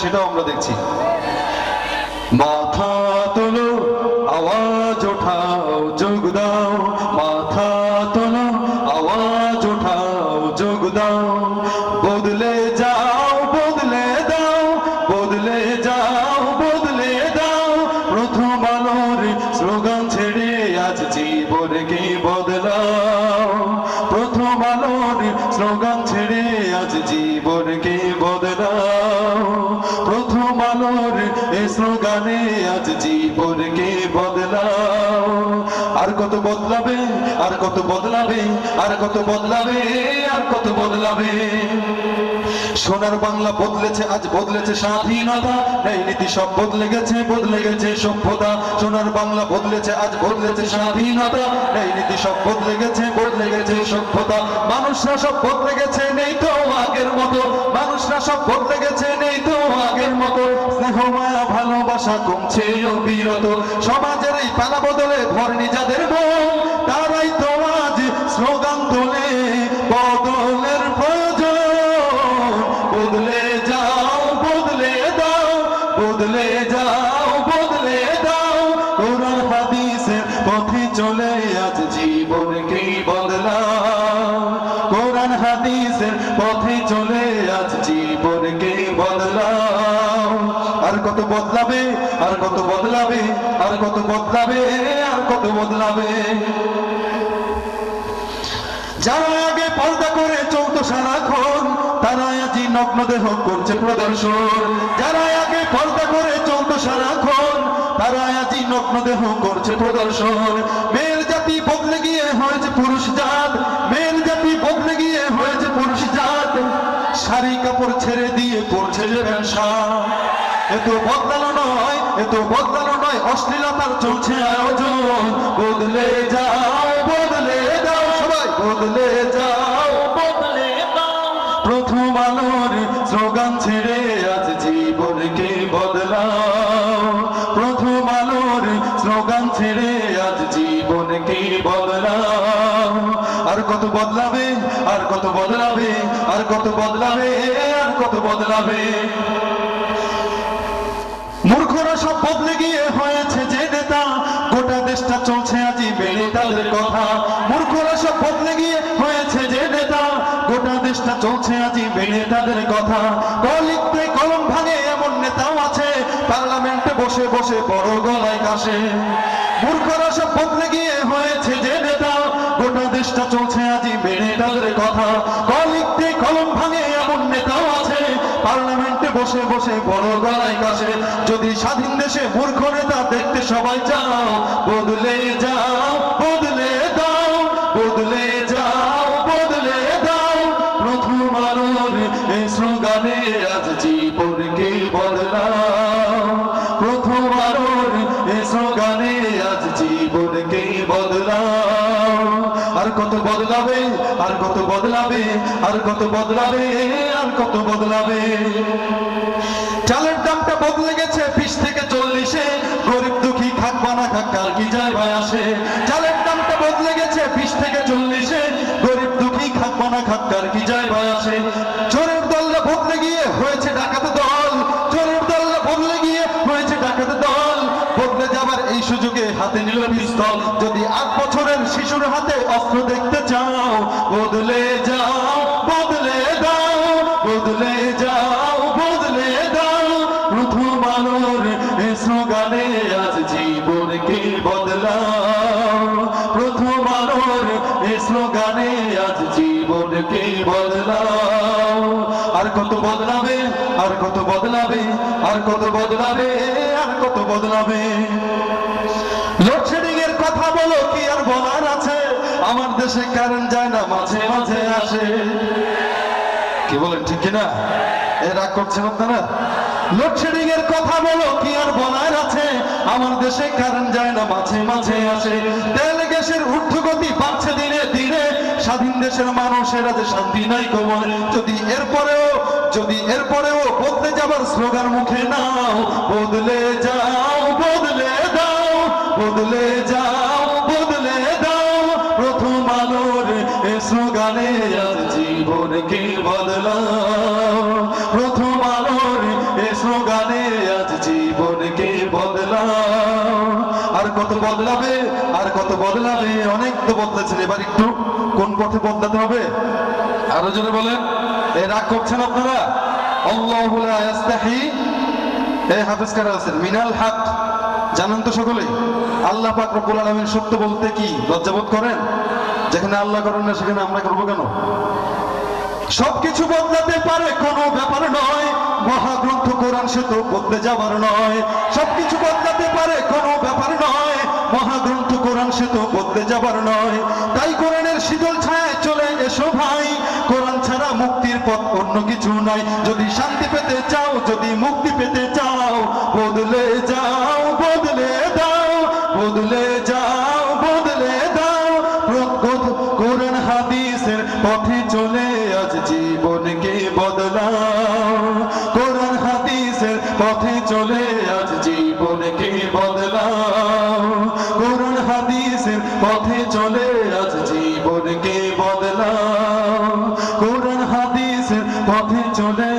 সেটাও আমরা দেখছি। মাথা তোলো, আওয়াজ ওঠাও, যোগ দাও। মাথা তোলো, আওয়াজ ওঠাও, যোগ দাও। বদলে যাও, বদলে দাও, বদলে যাও, বদলে দাও। প্রথম আলোর স্লোগান ছেড়ে আজ জীবনকে বদলাও। প্রথম আলোর স্লোগান ছেড়ে আজ জীবনকে বদলাও। স্লোগানে আজ জীবনকে বদলাও। আর কত বদলাবে, আর কত বদলাবে, আর কত বদলাবে, আর কত বদলাবে। সোনার বাংলা বদলেছে, আজ বদলেছে স্বাধীনতা। এই নীতি সব বদলে গেছে বদলে গেছে সভ্যতা। সোনার বাংলা বদলেছে, আজ বদলেছে স্বাধীনতা। এই নীতি সব বদলে গেছে বদলে গেছে সভ্যতা। মানুষরা সব বদলে গেছে, নেই তো আগের মতো। মানুষরা সব বদলে গেছে, নেই তো আগের মতো। স্নেহ মায়া ভালোবাসা কমছে অবিরত। সমাজের এই পালা বদলে ধরনি যাদের মন তারাই তো আজ স্লোগান তোলে, বদলের প্রয়োজন। বদলে যাও, বদলে দাও, বদলে যাও, বদলে দাও। কোরআন হাদিসের পথে চলে আজ জীবনকে কত বদলাবে, আর কত বদলাবে, আর কত বদলাবে, আর কত বদলাবে। যারা আগে পর্দা করে চলতো সারাক্ষণ তারা আজি নগ্ন দেহ করছে প্রদর্শন। যারা আগে পর্দা করে চলতো সারাক্ষণ তারা আজি নগ্ন দেহ করছে প্রদর্শন। মেয়ের জাতি বদলে গিয়ে হয়েছে পুরুষ জাত, মেয়ের জাতি বদলে গিয়ে হয়েছে পুরুষ জাত। শাড়ি কাপড় ছেড়ে দিয়ে পড়ছে যে ব্যবসা এত বদলানো নয়, এত বদলানো নয়, অশ্লীলতার চলছে আয়োজন। বদলে যাও, বদলে দাও সবাই, বদলে যাও, বদলে প্রথম আলোর স্লোগান ছেড়ে আজ জীবনকে বদলাও। প্রথম আলোর স্লোগান ছেড়ে আজ জীবনকে বদলাও। আর কত বদলাবে, আর কত বদলাবে, আর কত বদলাবে, আর কত বদলাবে। মূর্খরা সব বদলে গিয়ে হয়েছে যে নেতা। গোটা দেশটা চলছে আজি বেড়ে তাদের কথা। মূর্খরা সব বদলে গিয়ে হয়েছে যে নেতা। গোটা দেশটা চলছে আজি বেড়ে তাদের কথা। কলিখতে কলম ভাঙে এমন নেতাও আছে। পার্লামেন্টে বসে বসে বড় গলায় কাশে। মূর্খরা সব বদলে গিয়ে হয়েছে যে নেতা। গোটা দেশটা চলছে আজি বেড়ে তাদের কথা কলিখতে কলম ভাঙে এমন নেতাও আছে পার্লামেন্টে বসে বসে বড় গলায় কাশে যদি স্বাধীন দেশে মূর্খ নেতা দেখতে সবাই চাও, বদলে যাও, বদলে দাও, বদলে যাও, বদলে দাও। প্রথম আলোর এই আজ জীবনকে বদলাও। প্রথম আলোর এই আজ জীবনকে বদলাও। কত বদলাবে, আর কত বদলাবে, আর কত বদলাবে, আর কত বদলাবে। চালের দামটা বদলে গেছে, বিশ থেকে চল্লিশে। গরিব দুঃখী থাকবা না খাক, কার কি যায় ভাই আসে। চালের দামটা বদলে গেছে, বিশ থেকে চল্লিশে। গরিব দুঃখী খাকবা না খাক, কার কি যায় ভাই আসে। এই স্লোগানে আজ জীবনকে বদলাও। আর কত বদলাবে, আর কত বদলাবে, আর কত বদলাবে, আর কত বদলাবে। এর কথা বলো, কি আর বলার আছে? আমার দেশে কারেন্ট যায় না, মাঝে মাঝে আসে। কি বলেন, ঠিক কিনা? এ রাগ করছেন আপনারা? লোডশেডিং এর কথা বলো, কি আর বলার আছে? আমার দেশে কারেন্ট যায় না, মাঝে মাঝে আসে। তেল গ্যাসের ঊর্ধ্বগতি বাড়ছে দিনে দিনে, স্বাধীন দেশের মানুষের আজ শান্তি নাই কোমল যদি এরপরেও যদি এরপরেও বদলে যাবার স্লোগান মুখে নাও, বদলে যাও, বদলে দাও, বদলে যাও, বদলে দাও, প্রথম আলোর এ স্লোগানে আজ জীবনকে বদলাও, প্রথম আলোর এ স্লোগানে আর কত বদলাবে? আর কত বদলাবে? অনেক তো বদলেছেন। এবার একটু কোন পথে বদলাতে হবে? আরও জোরে বলেন। এই রাগ করছেন আপনারা? জানেন তো বলতে কি করেন? যেখানে আল্লাহ করেন না, সেখানে আমরা করব কেন? সবকিছু বদলাতে পারে, কোনো ব্যাপার নয়। মহাগ্রন্থ কোরআন সে তো বদলে যাবার নয়, সবকিছু বদলাতে পারে, কোনো ব্যাপার নয়। মহাগ্রন্থ কোরআন সে তো বদলে যাবার নয়। তাই কোরআনের শীতল ছায়ায় চলে এসো ভাই। কোরআন ছাড়া মুক্তির পথ অন্য কিছু নাই যদি শান্তি পেতে চাও, যদি মুক্তি পেতে চাও, বদলে যাও, বদলে দাও, বদলে যাও, বদলে দাও। প্রকৃত কোরআন হাদিসের পথে চলে আজ জীবনকে বদলাও। পথে চলে আজ জীবনকে বদলাও। কোরআন হাদিসের পথে চলে আজ জীবনকে বদলাও। কোরআন হাদিসের পথে চলে